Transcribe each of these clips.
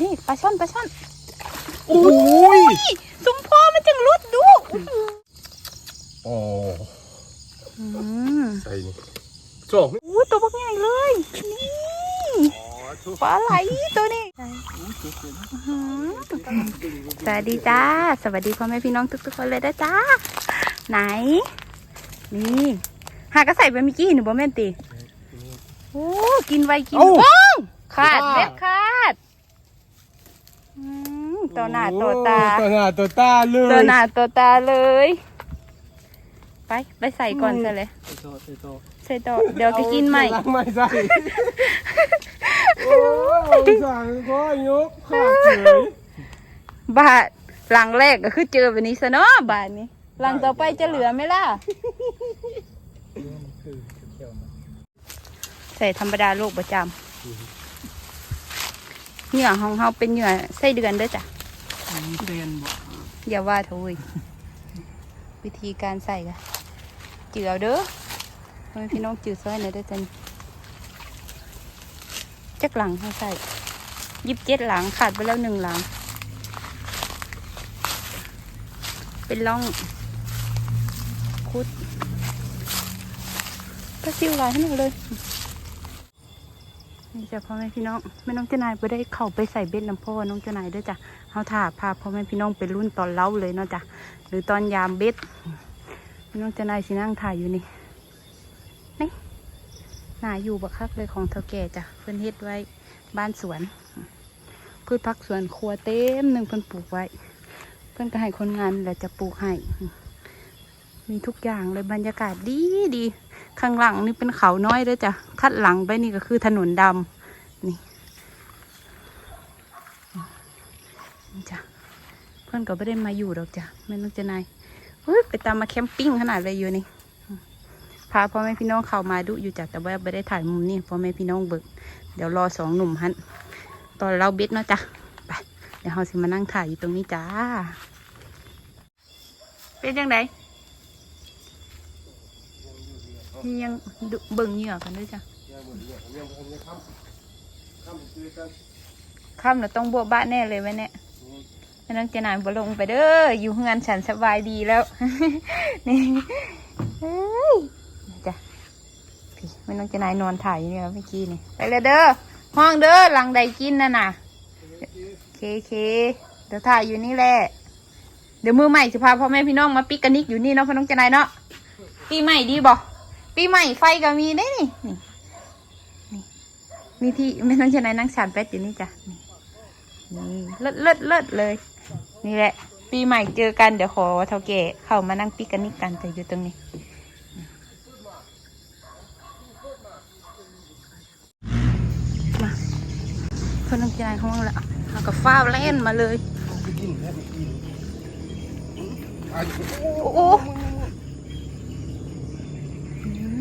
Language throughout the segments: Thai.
นี่ปลาช่อนปลาช่อนโอ้ยสุมพ่อมันจังรุดดูโอ้อืมใส่นี่จอกนี่อู้ตัวบักใหญ่เลยนี่ปลาไหลตัวนี้อื้อหือสวัสดีจ้า สวัสดีพ่อแม่พี่น้องทุกๆคนเลยนะจ้า ไหน นี่หากระใส่ไปเมื่อกี้หนูบ่แม่นตีโอ้กินไวกินโอ้ขาดเล็บขาดอืม ตัวหน้าตัวตาตัวหน้าตัวตาเลยตัวหน้าตัวตาเลย ไป ไปใส่ก่อนซะเลย ใส่ต่อเดี๋ยวก็กินใหม่ เอาไม่ใส่โอ้ยสั่งก็ยกขาดเฉยบาทหลังแรกก็คือเจอแบบนี้ซะเนาะบาทนี้ หลังต่อไปจะเหลือไหมล่ะ ใส่ธรรมดาโลกประจำเหงื่อของเขาเป็นเหงื่อไส้เดือนเด้วยจ้ะ เรียนบ่อย่าว่าทุยวิธีการใส่กะจือเอาเด้อพี่น้องจือซอยหน่อยเด้จันจักหลังเขาใส่ยิบเจ็ดหลังขาดไปแล้วหนึ่งหลัง เป็นร่องคุดก็ซิวลายให้หนูเลย นี่จ้ะพ่อแม่พี่น้องแม่น้องเจ้านายไปได้เข้าไปใส่เบ็ดน้ำพ่อน้องเจ้านายด้วยจ้ะเขาถ่าพาพ่อแม่พี่น้องไปรุ่นตอนเล้าเลยเนาะจ้ะหรือตอนยามเบ็ดแม่น้องเจ้านายสินั่งถ่ายอยู่นี่นี่หนาอยู่บักคักเลยของเท่าแก่จ้ะเพิ่อนเฮ็ดไว้บ้านสวน พืชผักสวนครัวเต็มหนึ่งเพิ่นปลูกไว้ เพิ่อนก็ให้คนงานแหละจะปลูกให้ มีทุกอย่างเลยบรรยากาศดีดี ข้างหลังนี่เป็นเขาน้อยเด้วยจ้ะคัดหลังไปนี่ก็คือถนนดำนี่นี่จ้ะเพื่อนก็ไม่ได้มาอยู่ดอกจ้ะแม่น้องเจนายเฮ้ยไปตามมาแคมปิ้งขนาดเลยอยู่นี่พาพ่อแม่พี่น้องเข้ามาดูอยู่จ้ะแต่ว่าไม่ได้ถ่ายมุมนี้พ่อแม่พี่น้องเบิกเดี๋ยวรอสองหนุ่มฮันตอนเราเบ็ดเนาะจ้ะไปเดี๋ยวเราสิมานั่งถ่ายอยู่ตรงนี้จ้าเป็นยังไง ยังดูเบิ่งเหยื่อกันด้วยจ้ะค่ำเราต้องบวบ้านแน่เลยไว้เนี่ยไม่ต้องเจนานบลงไปเด้ออยู่งานฉันสบายดีแล้วนี่เฮ้ยจ้ะพี่ไม่ต้องเจนายนอนถ่ายเนี่ยเมื่อกี้นี่ไปเลยเด้อห้องเด้อหลังใดกินน่ะน่ะเคเคเดี๋ยวถ่ายอยู่นี่แหละเดี๋ยวมือใหม่จะพาพ่อแม่พี่น้องมาปิกนิกอยู่นี่เนาะพ่อน้องเจนายเนาะปีใหม่ดีบ่ ปีใหม่ไฟก็มีได้นี่นี่นี่ที่ไม่ต้องใช้นายนั่งชานเป็ดอยู่นี่จ้ะนี่นี่เลิศเลิศเลิศเลย นี่แหละ ปีใหม่เจอกันเดี๋ยวขอเท่าแก่เข้ามานั่งปิกนิกกันแต่อยู่ตรงนี้มาเพื่อนต้องกินอะไรของเราละเอากับฟ้าเล่นมาเลยโอ้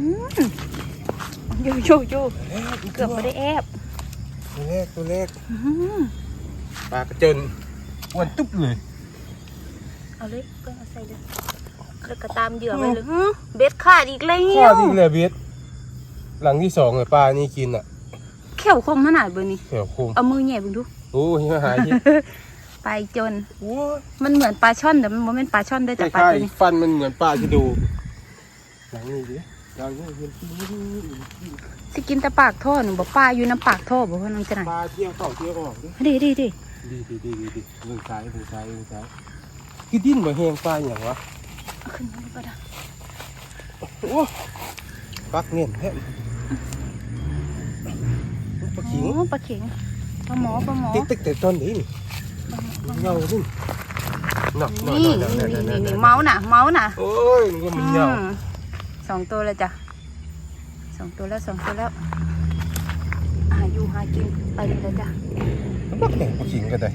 อืมโยโยโยเกือบไม่ได้แอบตัวแรกตัวแรกอืมปลากระเจินอ้วนตุ๊บเลย เอาเลยก็เอาใส่เลยแล้วก็ตามเหยื่อไปเลยอื้อเบ็ดขาดอีกแล้ข้าวที่เลยเบสหลังที่สองเลยปลานี่กินอะแขวคมขนาดเบอร์นี้แถวคมเอามือแหย่เบึงดูโอ้ยมาหาที่ไปจนโอ้ยมันเหมือนปลาช่อนแต่มันบ่แม่นปลาช่อนด้วยคแต่ปลาล้ายตัวนี้ๆฟันมันเหมือนปลาที่ดูหลังนี้ดิ หลังนี้เห็นที่สิกินแต่ปากท่อหนูบอกปลาอยู่น้ำปากท่อบอกว่าน้องจะไหนปลาเที่ยวเข้าเที่ยวออกดิดีดีดีดีดีดีดีดีมือซ้ายมือซ้ายมือซ้ายคือดิ้นมาแหงปลาอย่างวะเอาขึ้นมาก็ได้โอ้ปักเงี้ยแท้ปลาขิงโอ้ปลาเข็งปลาหมอปลาหมอติ๊กติ๊กแต่ตอนนี้นี่เงาดิหนักหน่อยนี่หน่อยนี่หน่อยหน่นี่อยหน่นี่อยเมาส์น่ะเมาส์น่ะโอ้ยมันก็มันอืเงามส องตัวเลยจ้ะสองตัวแล้วสองตัวแล้วหาอยู่หากินไปเลยจ้ะปักแหงปลาขิงกันเลย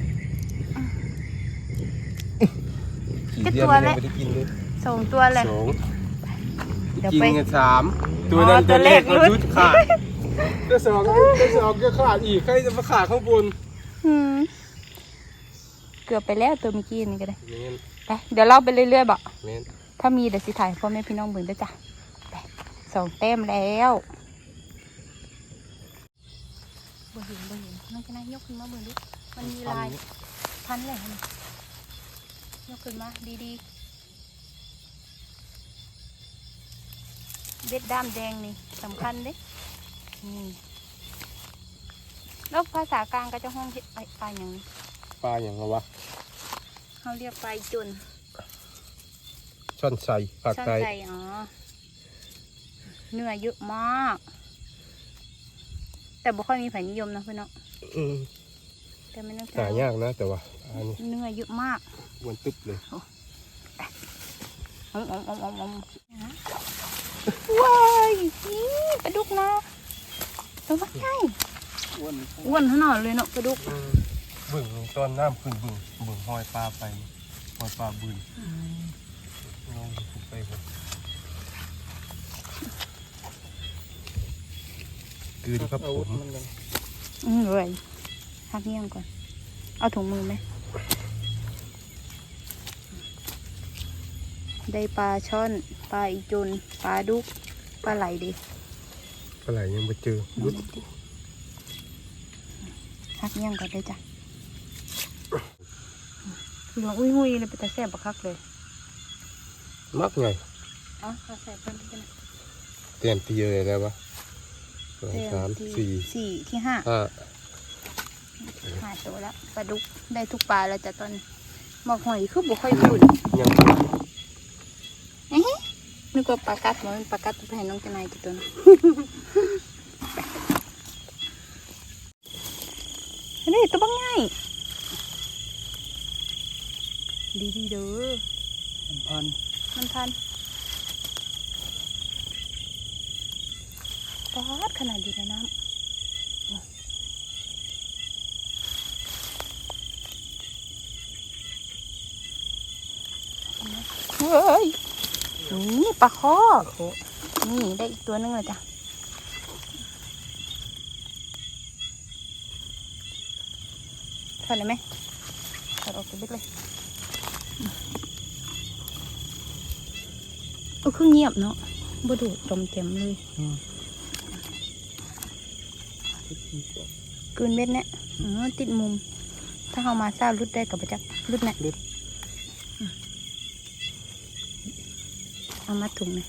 ขี่เดียวมันยังไม่ได้กินเลยสองตัวเลยสองเดี๋ยวกินไปกันสามตัวนั้นอ๋อตัตัววเล็กเล็กมันรุดขาดตัวสองตัวสองก็ขาดอีกใครจะมาขาดข้างบนอืมเกือบไปแล้วตัวเมื่อกี้นี่ก็ได้เมนไปเดี๋ยวเล่าไปเรื่อยๆบอกเมนถ้ามีเดี๋ยวสิถ่ายให้พ่อแม่พี่น้องเบิ่งด้วยจ้ะไป สองแต้มแล้วบ่เห็นบ่เห็นน้องจะนายยกขึ้นมาเบิ่งดูมันมีลายพันเลยนะยกขึ้นมาดีๆเบ็ดด้ามแดงนี่สำคัญเด้นี่แล้วภาษากลางก็จะห้องเฮ็ดไปไปอย่างนี้ปลาอย่างวะเขาเรียกไปจุนช่อนใส่ปากช่อนไก่ใจอ๋อ เนื้อเยอะมาก แต่บ่ค่อยมีไผนิยมนะเพื่อนเนาะอืมแต่ไม่ต้องหายากนะแต่ว่าอันนี้เนื้อเยอะมากอ้วนตึ๊บเลยอมอมอมอมอมว้ายนี่ปลาดุกนะตัวบักใหญ่อ้วนอ้วนขนาดเลยเนาะปลาดุกบึ่งตอนน้ำขึ้นบึ่งบึ่งหอยปลาไปหอยปลาบึ่งลงขึ้นไปผม กลืนครับผมอืมเลยหักเงี้ยงก่อน เอาถุงมือไหม ได้ปลาช่อน ปลาอีจุน ปลาดุก ปลาไหลดิ ปลาไหลยังไม่เจอรุดหักเงี้ยงก่อนเลยจ้ะเหลืองอุ้ยหุยเลยไปแต่แสบบักคักเลย มักไงเอ๋อเอาใส่เพิ่มที่กันนะเต็มตีเลยแล้ววะ สองสามเต็ที่สี่สี่ที่ห้าห้าหาตัวแล้วปลาดุกได้ทุกปลาแล้วจ้ะตอนนี้หมอกหอยคือบุค่อยขุ่นยังเอ๊ะนึกว่าปลากัดมันเป็นปลากัดตัวแผ่นน้องจะนายกี่ตัวนะนี่ตัวบังง่ายดีดีๆเด้อพันมันทัน ปอดขนาดอยู่ในน้ำเฮ้ยนี่ปลาข้อนี่ได้อีกตัวหนึงเลยจ้ะถอดเลยไหมถอดออกจากเบ็ดเลยเออคือเงียบเนาะบ่ดูดจมเต็มเลย กลืนเม็ดเนี่ยอ๋อติดมุม ถ้าเอามาซ่ารุดได้กับประจักษ์รุดเนี่ยรุดอืมเอามาถุงเลย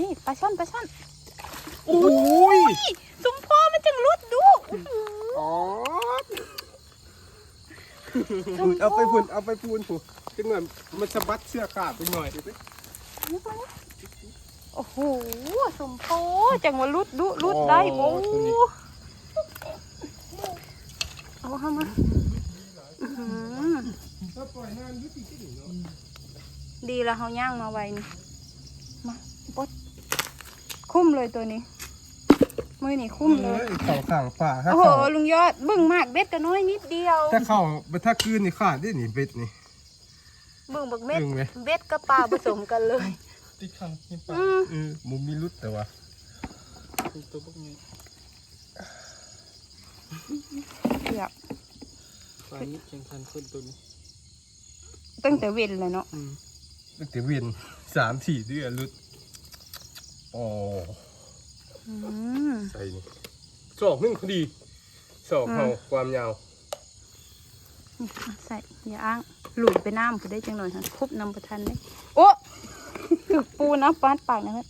นี่ปลาช่อนปลาช่อนโอ้ยสุมพ่อมันจังรุดดูอ๋อเอาไปพุ่นเอาไปพูนผูจังหน่อยมันสะบัดเสื้อขาดไปหน่อยดิ โอ้โห สมโพจังว่ารุดดุรุดได้โอ้เอาเข้ามาอื้อหือถ้าปล่อยนานยุติก็ดีเนาะดีแล้วเขาย่างมาไวนี่มาปดคุ้มเลยตัวนี้ มือนี่คุ้มเลยเข่าข้างป่าถ้าโอ้โหเข่าลุงยอดเบึ้งมากเบ็ดก็น้อยนิดเดียว ถ้าเข่าถ้าคืนนี่ขาดได้หนิเบ็ดนี่เบึ้งบักเม็ดเบิ่งไหม เบ็ดกับปลาผสมกันเลย ติดขังกินปลาอืมเออมุมมีรุดแต่ว่าตัวพวกนี้เกือบปลานี้แข่งขันคนตัวนี้ตั้งแต่เว้นเลยเนาะอืมตั้งแต่เวียนสามสี่เดือนรุดอ๋ออืมใส่นี่ศอกหนึ่งพอดีศอกเห่าความยาวนี่เอา ใส่อย่าอ้างหลุดไปน้ำก็ได้จังหน่อยค่ะคุบนำประทันได้โอ้ถึกปูนะปาดปากนะเฮ้ย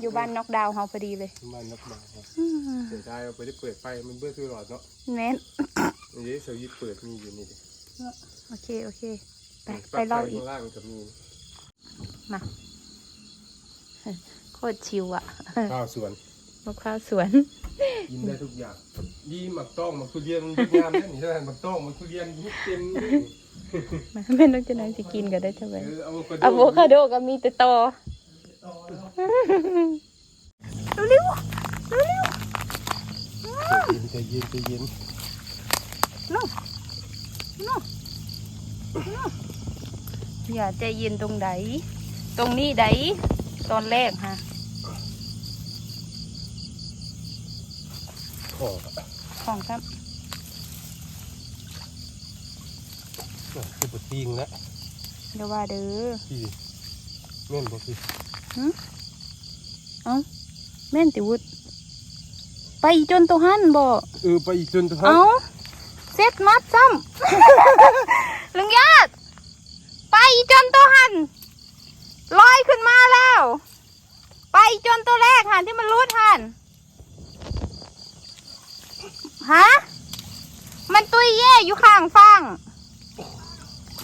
อยู่บ้านนอกดาวน์เฮาพอดีเลยมันนักบาครับอืมเสียดายเอาไปได้เปิดไฟมันเบื่อซื้อหลอดเนาะแม่นนี่เสายิดเปิดมีอยู่นี่ดิโอเคโอเค ไปปไปลั๊กเล่าไฟอีกข้างล่างจะมีมาโคตรชิวอะข้าวสวน มะพร้าวสวน กินได้ทุกอย่างดีหมักต้องหมักทุเรียนมันเป็นงามนะนี่ใช่ไหมหมักต้องหมักทุเรียนยุบเต็มนี่มาแม่นกจะนายสิกินก็ได้ใช่ไหมเออเอากระอะโวคาโดก็มีแต่ตอเร็วๆเร็วใจเย็นใจเย็นๆนู่นนู่นนู่นอย่าใจเย็นตรงไหนตรงนี้ไดตอนแรกฮะ ขอของครับคือปวดตีงแล้วเดี๋ยวว่าเด้อพี่แม่นบ่พี่เอ้าแม่นติวุฒไปจนตัวหันบ่เออไปอีกจนทุกครั้งเอ้าเซ็ตมัดซ้ำลุงญาติไปจนตัวหันลอยขึ้นมาแล้ว ไปจนตัวแรกหันที่มันรูดหัน ฮะ มันตุยเย่อยู่ข้างฟัง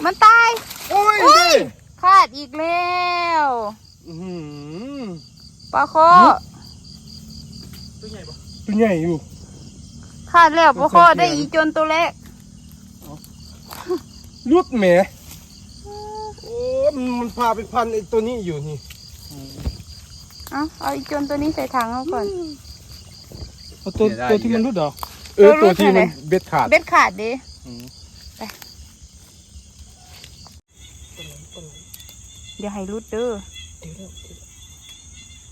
มันตายโอ้ยอุ้เด้ยขาดอีกแล้วอื้อหือปลาโคตัวใหญ่ปะตัวใหญ่อยู่ขาดแล้วปลาโคมันใส่เกียร์ได้อีจนตัวแรกรุดแหมโอ้มันมันพาไปพันไอ้ตัวนี้อยู่นี่เอาเอาอีจนตัวนี้ใส่ถังเอาก่อนเอาตัวตัวที่มันรุดเหรอ เออเออรุตัวดที่ไหนมันเบ็ดขาดเบ็ดขาดดิอืมเดี๋ยวให้รุดเด้อเดี๋ยวเดี๋ยว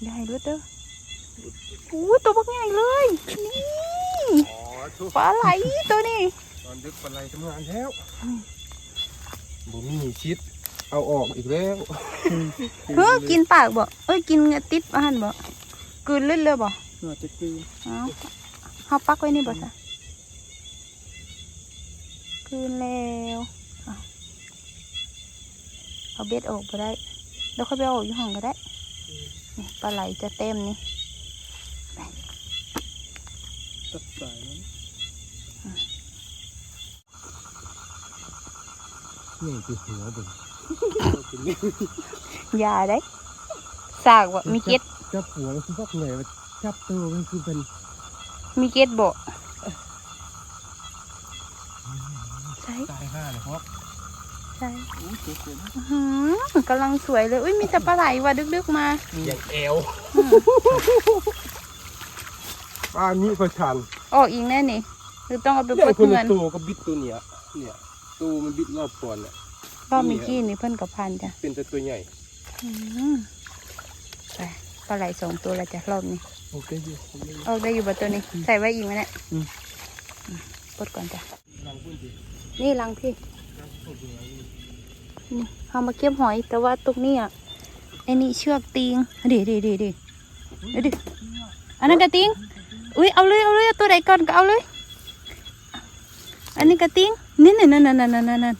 เดี๋ยวให้รุดเด้ออู้ตัวบักใหญ่เลย นี่อ๋อทุกปลาไหลตัวนี้ตอนดึกปลาไหลทำงานแล้วบ่มีชิด เอาออกอีกแล้วเฮ้อกินปากบ่เอ้ยกินติดอาหารบ่กลืนเลือดเลยบ่น่าจะคือเอา เขาปักไว้นี่บ่ซะกลืนแล้วเอาเอาเบ็ดออกไปได้เดี๋ยวค่อยไปเอาออกอยู่ห้องก็ได้นี่ปลาไหลจะเต็มนี่ตัดสายนั้นนี่คือหัวเบิ่งอยาได้สากบ่มีเก็ดจับหัวมันคือพักไหนวะจับตัวมันคือเป็น มีเก็ดบ่ใช่ตายห่าเลยครับใช่โอ้ยเจ๋งๆนะอื้อหือกำลังสวยเลย อุ้ยมีแต่ปลาไหลว่ะดึกๆมาอย่างแอวปลานี้ก็ชันออกอีกแน่นี่หรือต้องเอาไปเนี่ปยดคนเงิละนตัวก็บิดตัวเนี้ยเนี่ยตัวมันบิดรอบก่อนเนี่ยรอบเมื่อกี้นี่เพิ่นกับพันจ้ะเป็นแต่ตัวใหญ่อื้อไปปลาไหลสองตัวและจ้ะรอบนี้ โอเคอยู่ผมไม่ออกได้อยู่บ่ตัวนี้ ใส่ไว้อีกไหมเนี่ยอืมอืมปลดก่อนจ้ะลังพุ่นดินี่ลังพี่ลังพุ่นดินี่เอามาเก็บหอย แต่ว่าตรงนี้อะไอ้นี่เชือกติงดิดิดิดิเดี๋ยวดิอันนั้นกระติงอุ้ยเอาเลยเอาเลยเอาตัวใดก่อนก็เอาเลย อันนี้กระติงนี่นี่นั่นนั่นนั่นนั่นนั่น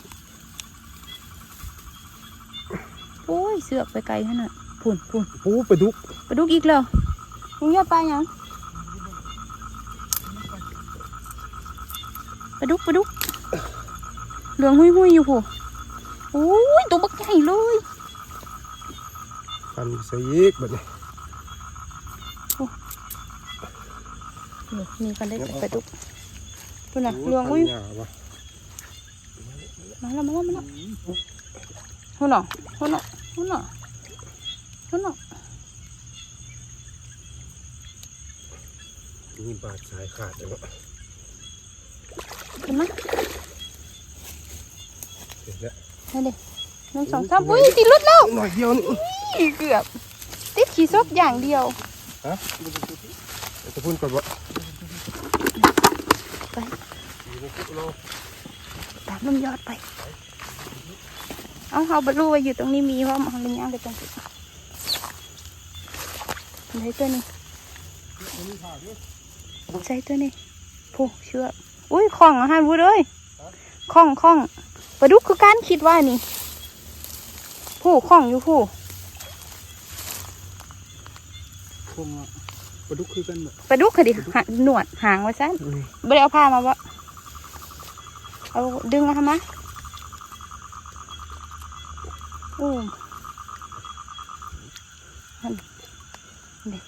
โอ้ยเสือกไปไกลขนาดพุ่นพุ่นโอ้ปลาดุกปลาดุกอีกแล้ว มึงยอดปลายังปลาดุกปลาดุกเหลืองหุยหุยๆอยู่ผู้โอ้ยตัวบักใหญ่ เลยพันใส่อีกแบบนี้เดี๋ยวมีกันได้แต่ปลาดุกดูนะโเหลืองหุยพันหยาว่ะมาแล้วมาแล้วมาแล้วหุ่นหนอหุ่นหนอหุ่นหนอหุ่นหนอนี่บาดสายขาดจังวะขึ้นมาเห็นแล้วนั่นดิหนึ่งสองสามอุ้ยติดรถแล้วหน่อยเดียวนี่อีเกือบ ติดขี่ซบอย่างเดียวฮะจะพูดก่อนวะไปตามลมยอดไป เอาเอาบรรลุไว้อยู่ตรงนี้มีเพราะมันเป็นย่างไปตรงนี้ใช้ตัวนี้ ใช้ตัวนี้ผู้เชือกอุ้ยคล้องอาหารวุ้เลยคล้องคล้องปลาดุกคือการคิดว่านี่ ผู้คล้องอยู่ผู้คงอะปลาดุกคือกันแบบปลาดุกค่ะดิหาหนวดหางไว้ซะไม่ได้เอาผ้ามาบ่เอาดึงมาทำไมโอ้นั่นเด็ก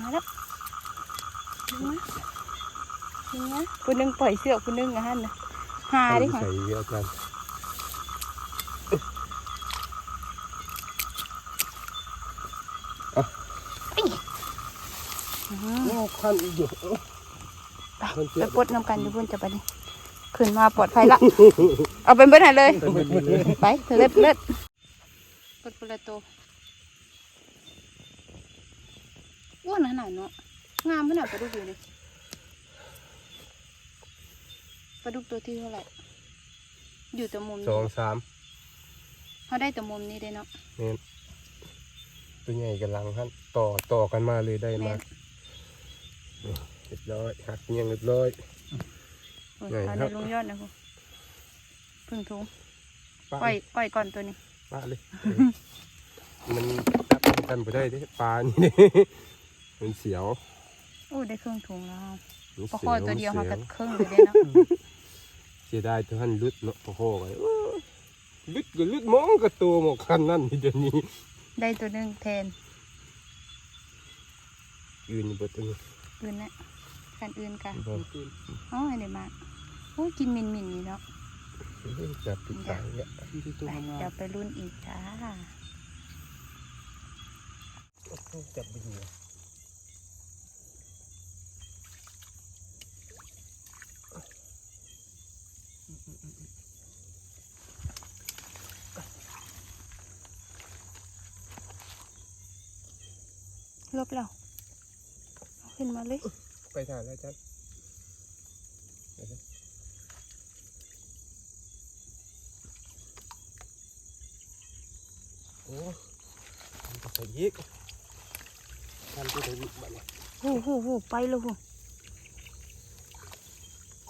มาแล้วดึงมาดึงมาผู้หนึงปล่อยเสือกผู้หนึงอะฮะนะหาดิค่ะใส่เยอะกันโอ้คันอีกอยู่ไปไปปลดน้ำกันอยู่บนจะไปดิขึ้นมาปลอดภัยละ เอาเป็นเบิ้ลให้เลย ไปเล็ดเล็ดปลดปลาโต อ้วนขนาดเนาะงามขนาดปลาดุกอยู่เลยปลาดุกตัวที่เท่าไหร่อยู่ตัวมุมสนี้องสามเขาได้ตัวมุมนี้ได้เนาะเนี่ยตัวใหญ่กำลังฮันต่อต่อกันมาเลยได้แม่มานนี่เรียบร้อยหักเงียงเรียบร้อยโอ้ยไหนเอาครัได้บลุงยอดนะคุณพึ่งทุงปลาปล่อยปล่อยก่อนตัวนี้ปลาเลยเออมันจับกันไปได้เด้ปลานี่เด้ มันเสียวโอ้ได้ครึ่งถุงแล้วมันปลาเสีคอตัวเดียวมัเขานก็สีครึ่งเลยได้เนาะเสียดายตัวท่านลุดเนาะปลาโคกันลุดก็ลุดมองกับตัวหมอกคันนั่นนี่เดี๋ยวนี้ได้ตัวหนึงแทนยืนอยู่บนตัวนี้อื่นนะกันอื่นกันบ่อ๋ออันเดียวมาโอ้ยกินมินมินนี่เนาะเฮ้ยจับติดตายเนี่ยมีที่ตัวไปงามเดี๋ยวไปรุ่นอีกจ้า จับไปอ ลบแล้วเอาขึ้นมาเลย ไปถ่ายแล้วจับเดี๋ยวนะโอ้มันจะใส่ยิกทำตัวใส่ยิกบ้าเนี่ยโอ้โหโหไปแล้วโห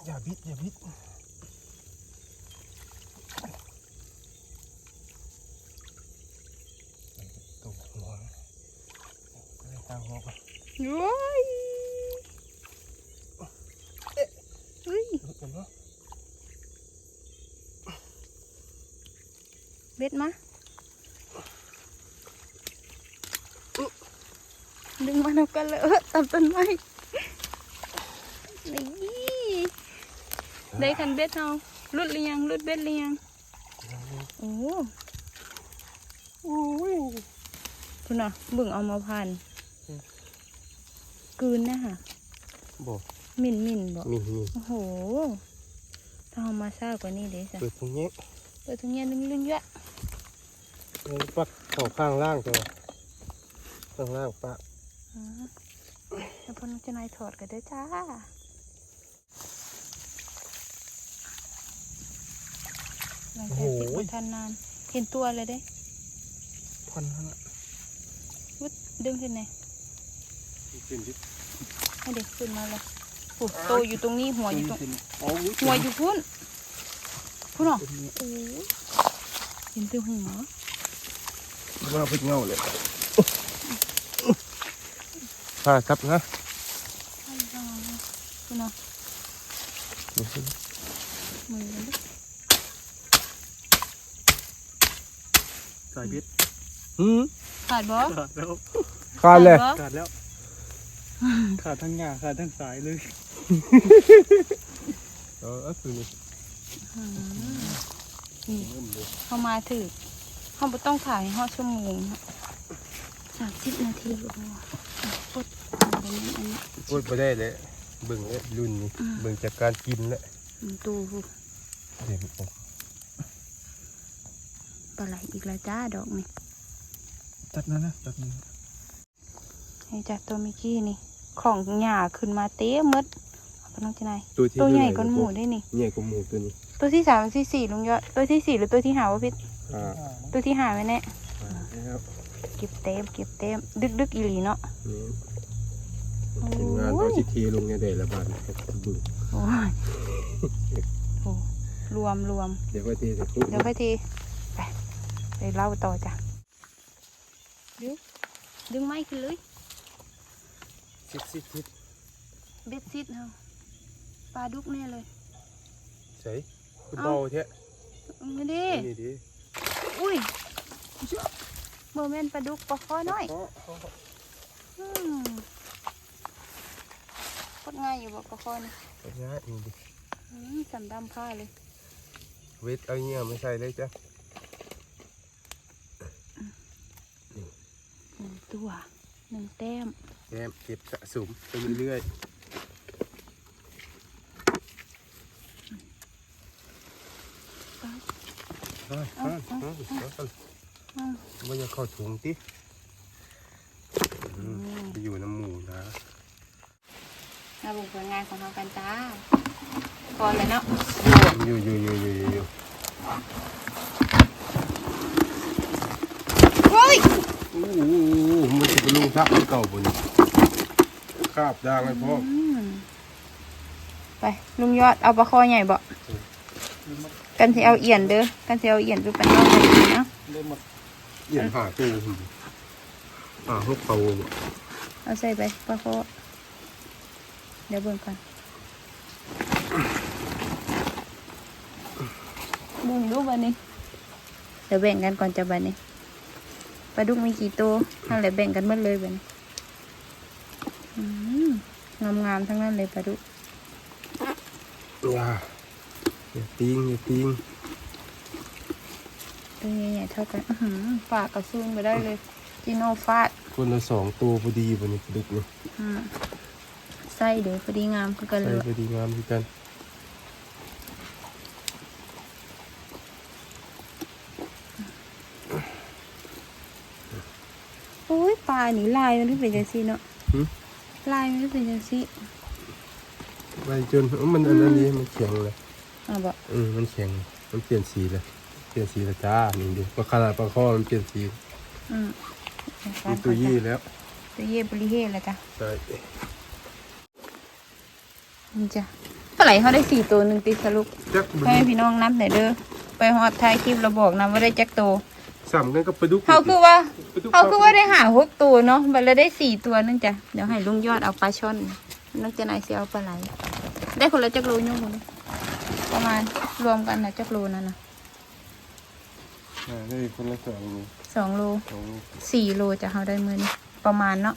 อย่าบิดอย่าบิดตกหัวไปทางหัวก่อน โอ้ยเฮ้ยลุกกันเนาะเบ็ดมาดึงมาแล้วกันเลยเออตับต้นไม้นี่ได้คันเบ็ดเอาลุดหรือยังลุดเบ็ดหรือยังโอ้โอ้ยคุณน่ะเบิ่งเอามาพัน กลืนนะฮะบอกมินมินบอกมีมีโอ้โหถ้าเอามาซ่ากว่านี้เดี๋ยวสิเปิดตรงนี้เปิดตรงเนี้ยลึงลึงๆเยอะเอาปักเข้าข้างล่างตัวข้างล่างปะอ่าแล้วพอน้องเจะนายถอดกันได้อจ้าหลังจากที่บ่ทันนานเห็นตัวเลยเด้พันนั่นแหละวุดดึงขึ้นไง ขึ้นดิให้เด็กขึ้นมาเลยโอ้โตอยู่ตรงนี้หัวอยู่ตรงอ๋ออุ้ยหัวอยู่พุ่นพุ่นเหรอตัวนี้โอ้ยเห็นตัวหัวว่าเป็นเงาเลยผ้าทับนะใช่จังเลยพุ่นเหรอมือมันดิสายเบ็ดหืมขาดบ่ขาดแล้วขาดเลยบ่ขาดแล้ว ขาดทั้งหญ้าขาดทั้งสายเลยเออเอาคือนี่อืมนี่เข้ามาถือเขาไม่ต้องถ่ายห้าชั่วโมงสามสิบนาทีก็พออะกดอันนี้อันนี้พูดไปได้เลยเบิ่งเลยรุ่นนี้เบิ่งจากการกินแล้วอืมตูเดี๋ยวออกปลาไหลอีกแล้วจ้าดอกนี่ตัดนั่นนะตัดนี่ให้จากตัวเมิกี้นี่ ของหญ้าขึ้นมาเต้มดเอาไปน้องจะไหนายตัวที่ตัวใหญ่เท่าไร่ก้อนหมูได้นี่ใหญ่กว่าหมูตัวนี้ ตัวที่สามตัวที่สี่ลุงยอดตัวที่สี่หรือตัวที่หาวะพิษอ่าตัวที่หาไว้แน่นะครับเก็บเต็มเก็บเต็มดึกดึกๆอีหลีเนาะนี่ทีมงานเอาสิทีลงเนี่ยเดี๋ยวละบาทนะครับเบิ่งโอ้ยโอ้รวมรวมเดี๋ยวก็ทีจะพูดเดี๋ยวค่อยทีไปไปเล่าต่อจ้ะดึงดึงไม้ขึ้นเลย ซิดซิดซิดเบ็ดซิดเอาปลาดุกแน่เลยใส่คือเบาเทะไม่ได้นี่ดิอุ้ยโมเมนต์ปลาดุกปลาคอน้อยเคาะเคาะอืมโคตรง่ายอยู่บอกปลาคอนี่เอาง่ายนี่ดิอืมสำดำผ้าเลย เวทเอาเงี้ยไม่ใส่เลยจ้ะหนึ่งตัวหนึ่งแต้ม แกมเก็บสะสมไปเรื่อยๆไปไปไปไปอืมว่าจะเข้าถุงติอืมไปอยู่น้ำหมูนะมาบุกผลงานของเรากันจ้าพอเลยเนาะอยู่อยู่อยู่อยู่อยู่อยู่เฮ้ย โอ้โหมันจะเป็นลุงทักเก่าบนคาบดางเลยพ่ออืมไป ลุงยอดเอาปลาคอใหญ่บ่กันสิเอาเอียนเด้อกันสิเอาเอียนไปเป็นน้องกันดีเนาะเริ่มมาเอียนหาตู้หุ่นอ่าฮกเขาบ่เอาใส่ไปปลาคอเดี๋ยวเบิ่งก่อนเบิ่งดูบัดนี้เดี๋ยวแบ่งกันก่อนจะบัดนี้ ปลาดุกมีกี่ตัวนั่นแหละแบ่งกันหมดเลยบัดนี้อืมงามๆทั้งนั้นเลยปลาดุกว้าอย่าติ้งอย่าติ้งตัวใหญ่ๆเท่ากันอื้อหือฝากกระซูนไปได้เลยจิโน่ฟาดคนละสองตัวพอดีบนนี้ดึกนี่อืมไส้เดี๋ยวพอดีงามคือกันเลใส่ยพอดีงามคือกัน โอ้ยปลานี่ลายมันที่เป็นจังซี่เนาะหึ ลายมันที่เป็นจังซี่ไปจนเอ้ามันอันนั้นนี้มันแข็งเลยอะบอกอืมมันแข็งมันเปลี่ยนสีเลยเปลี่ยนสีแล้วจ้านี่ดิปลาขนาดปลาข้อมันเปลี่ยนสีอืมมีตัวยี่แล้วตัวเย่บริเฮ่แล้วจ้ะใช่นี่จ้ะเท่าไหร่เขาได้สี่ตัวหนึ่งติสรุป จักมันให้พี่น้องนับหน่อยเด้อไปฮอดท้ายคลิปเราบอกนะว่าได้จักตัว สามกันกับปลาดุกเขาคือว่าปลาดุกเขาคือว่าได้หาหกตัวเนาะบัดแล้วได้สี่ตัวนึงจ้ะเดี๋ยวให้ลุงยอดเอาปลาช่อนน้องจะนายเสียเอาปลาไหล ได้คนละจักโลยุ่งคนประมาณรวมกันนะจักโลนั่นนะอ่าได้คนละสองนี่สองโลสองสี่โลจะเขาได้มือนี้ประมาณเนาะ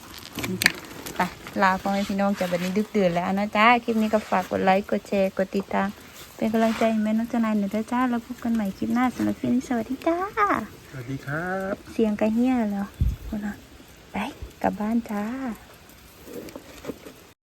นี่จ้ะไปลาพ่อแม่พี่น้องจากบัดนี้ดึกดื่นแล้วนะจ้าคลิปนี้ก็ฝากกดไลค์กดแชร์กดติดตามเป็นกำลังใจให้แม่น้องเจานายหน่อยนะจ้าแล้วพบกันใหม่คลิปหน้าสำหรับคลิปนี้สวัสดีจ้า สวัสดีครับ เสียงกระเฮี้ยแล้วคนะไปกลับบ้านจ้า